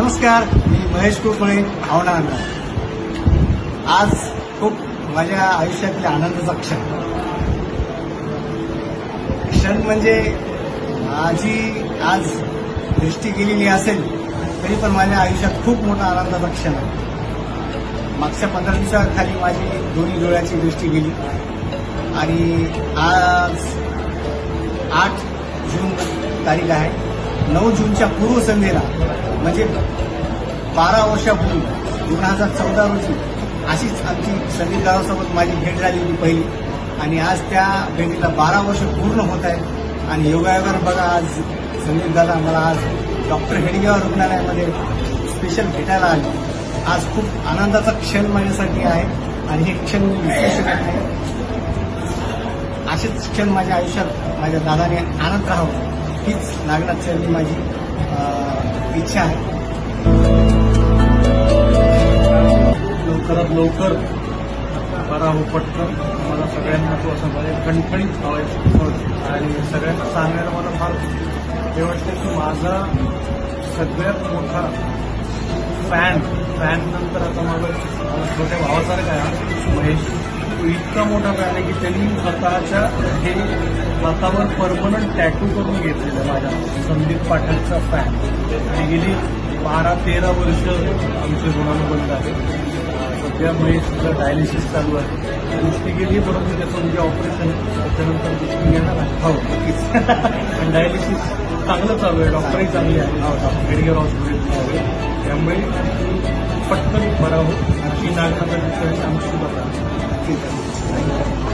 नमस्कार मी महेश कोकळे भावना आज खूप माझ्या आयुष्यातल्या आनंदाचा क्षण. क्षण म्हणजे माझी आज दृष्टी गेलेली असेल तरी पण माझ्या आयुष्यात खूप मोठा आनंदाचा क्षण आहे. मागच्या पंधरा दिवसाखाली माझी दोन्ही डोळ्याची दृष्टी गेली. आणि आज आठ जून तारीख आहे. नऊ जूनच्या पूर्वसंध्येला म्हणजे बारा वर्षापूर्वी दोन हजार चौदा रोजी अशीच आमची संदीप गावासोबत माझी भेट झाली होती पहिली. आणि आज त्या भेटीला बारा वर्ष पूर्ण होत आहेत. आणि योगायोगानं बघा आज संदीप दादा मला आज डॉक्टर हेडगेवार रुग्णालयामध्ये स्पेशल भेटायला आले. आज खूप आनंदाचा क्षण माझ्यासाठी आहे. आणि हे क्षण मी विशेष असेच क्षण माझ्या आयुष्यात माझ्या दादाने आणत राहावं. हीच नागनाथ चरणी माझी इच्छा आहे. लवकरात लवकर बरा हो पटकन. मला सगळ्यांना तो असं म्हणजे खणखणीत हवायचं आणि सगळ्यांना सांगायला मला फार हे वाटतं की माझा सगळ्यात मोठा फॅन फॅन नंतर आता माझा छोट्या भावासारखा आहे महेश. इतका मोठा फॅन आहे की त्यांनी स्वतःच्या हे स्वतःवर परमनंट टॅटू करून घेतलेलं आहे माझ्या संदीप पाठकचा फॅन आणि गेली बारा तेरा वर्ष आमचे ऋणानुबंध आहे सध्या सुद्धा डायलिसिस चालू आहे. दृष्टी गेली परंतु त्याचं म्हणजे ऑपरेशन त्याच्यानंतर दृष्टी घेणार हो नक्कीच. डायलिसिस चांगलं चालू आहे. डॉक्टरही चांगले आहे. नाव डॉक्टर मेडिकल हॉस्पिटल त्यामुळे पटकन बरं हो अशी नागरिकांची आमची सुद्धा ठीक आहे.